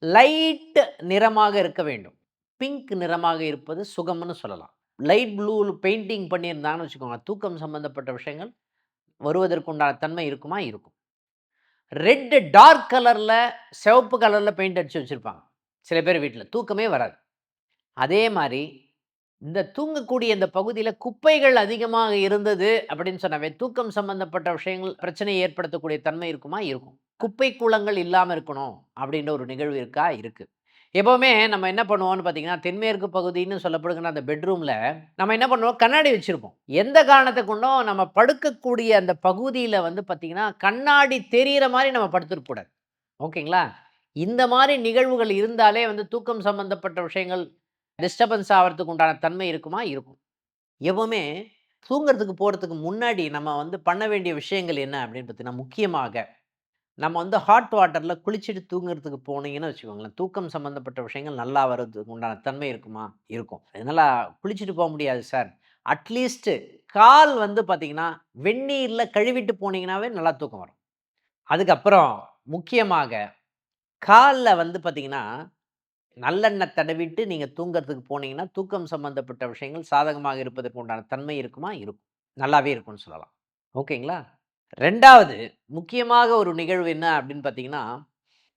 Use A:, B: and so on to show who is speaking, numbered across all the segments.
A: Light நிறமாக இருக்க வேண்டும். பிங்க் நிறமாக இருப்பது சுகம்னு சொல்லலாம். லைட் ப்ளூ பெயிண்டிங் பண்ணியிருந்தாங்கன்னு வச்சுக்கோங்க தூக்கம் சம்பந்தப்பட்ட விஷயங்கள் வருவதற்குண்டான தன்மை இருக்குமா? இருக்கும். ரெட்டு டார்க் கலரில் சிவப்பு கலரில் பெயிண்ட் அடித்து வச்சுருப்பாங்க. சில பேர் வீட்டில் தூக்கமே வராது. அதே மாதிரி இந்த தூங்கக்கூடிய இந்த பகுதியில் குப்பைகள் அதிகமாக இருந்தது அப்படின்னு சொன்னாவே தூக்கம் சம்பந்தப்பட்ட விஷயங்கள் பிரச்சனையை ஏற்படுத்தக்கூடிய தன்மை இருக்குமா? இருக்கும். குப்பை கூலங்கள் இல்லாமல் இருக்கணும் அப்படின்ற ஒரு நிகழ்வு இருக்கா? இருக்குது எப்போவுமே நம்ம என்ன பண்ணுவோம்னு பார்த்தீங்கன்னா தென்மேற்கு பகுதின்னு சொல்லப்படுகிற அந்த பெட்ரூமில் நம்ம என்ன பண்ணுவோம்? கண்ணாடி வச்சுருப்போம். எந்த காரணத்தை கொண்டும் நம்ம படுக்கக்கூடிய அந்த பகுதியில் வந்து பார்த்திங்கன்னா கண்ணாடி தெரிகிற மாதிரி நம்ம படுத்துருக்கூடாது ஓகேங்களா? இந்த மாதிரி நிகழ்வுகள் இருந்தாலே வந்து தூக்கம் சம்பந்தப்பட்ட விஷயங்கள் டிஸ்டர்பன்ஸ் ஆகிறதுக்கு உண்டான தன்மை இருக்குமா? இருக்கும். எப்பவுமே தூங்குறதுக்கு போகிறதுக்கு முன்னாடி நம்ம வந்து பண்ண வேண்டிய விஷயங்கள் என்ன அப்படின்னு பார்த்தீங்கன்னா முக்கியமாக நம்ம வந்து ஹாட் வாட்டரில் குளிச்சுட்டு தூங்குறதுக்கு போனீங்கன்னு வச்சுக்கோங்களேன் தூக்கம் சம்மந்தப்பட்ட விஷயங்கள் நல்லா வர்றதுக்கு உண்டான தன்மை இருக்குமா? இருக்கும். அதனால் குளிச்சுட்டு போக முடியாது சார். அட்லீஸ்ட்டு கால் வந்து பார்த்திங்கன்னா வெந்நீரில் கழுவிட்டு போனீங்கன்னாவே நல்லா தூக்கம் வரும். அதுக்கப்புறம் முக்கியமாக காலில் வந்து பார்த்திங்கன்னா நல்லெண்ணெய் தடவிட்டு நீங்கள் தூங்குறதுக்கு போனீங்கன்னா தூக்கம் சம்மந்தப்பட்ட விஷயங்கள் சாதகமாக இருப்பதற்கு உண்டான தன்மை இருக்குமா? இருக்கும். நல்லாவே இருக்கும்னு சொல்லலாம். ஓகேங்களா? ரெண்டாவது முக்கியமாக ஒரு நிகழ்வு என்ன அப்படின்னு பார்த்தீங்கன்னா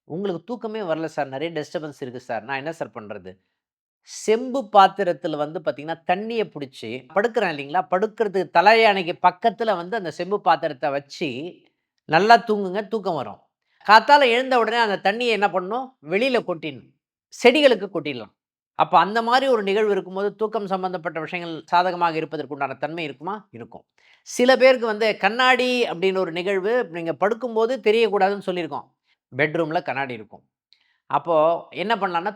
A: உங்களுக்கு தூக்கமே வரல சார். நிறைய டிஸ்டர்பன்ஸ் இருக்குது சார். நான் என்ன சார் பண்ணுறது செம்பு பாத்திரத்தில் வந்து பார்த்திங்கன்னா தண்ணியை பிடிச்சி படுக்கிறேன் இல்லைங்களா? படுக்கிறதுக்கு தலையணைக்கு பக்கத்தில் வந்து அந்த செம்பு பாத்திரத்தை வச்சு நல்லா தூங்குங்க தூக்கம் வரும். காத்தால் எழுந்த உடனே அந்த தண்ணியை என்ன பண்ணணும் வெளியில் கொட்டிடணும். செடிகளுக்கு கொட்டிடலாம். அப்போ அந்த மாதிரி ஒரு நிகழ்வு இருக்கும்போது தூக்கம் சம்பந்தப்பட்ட விஷயங்கள் சாதகமாக இருப்பதற்குண்டான தன்மை இருக்குமா? இருக்கும். சில பேருக்கு வந்து கண்ணாடி அப்படின்னு ஒரு நிகழ்வு நீங்கள் படுக்கும்போது தெரியக்கூடாதுன்னு சொல்லியிருக்கோம். பெட்ரூமில் கண்ணாடி இருக்கும். அப்போது என்ன பண்ணலான்னா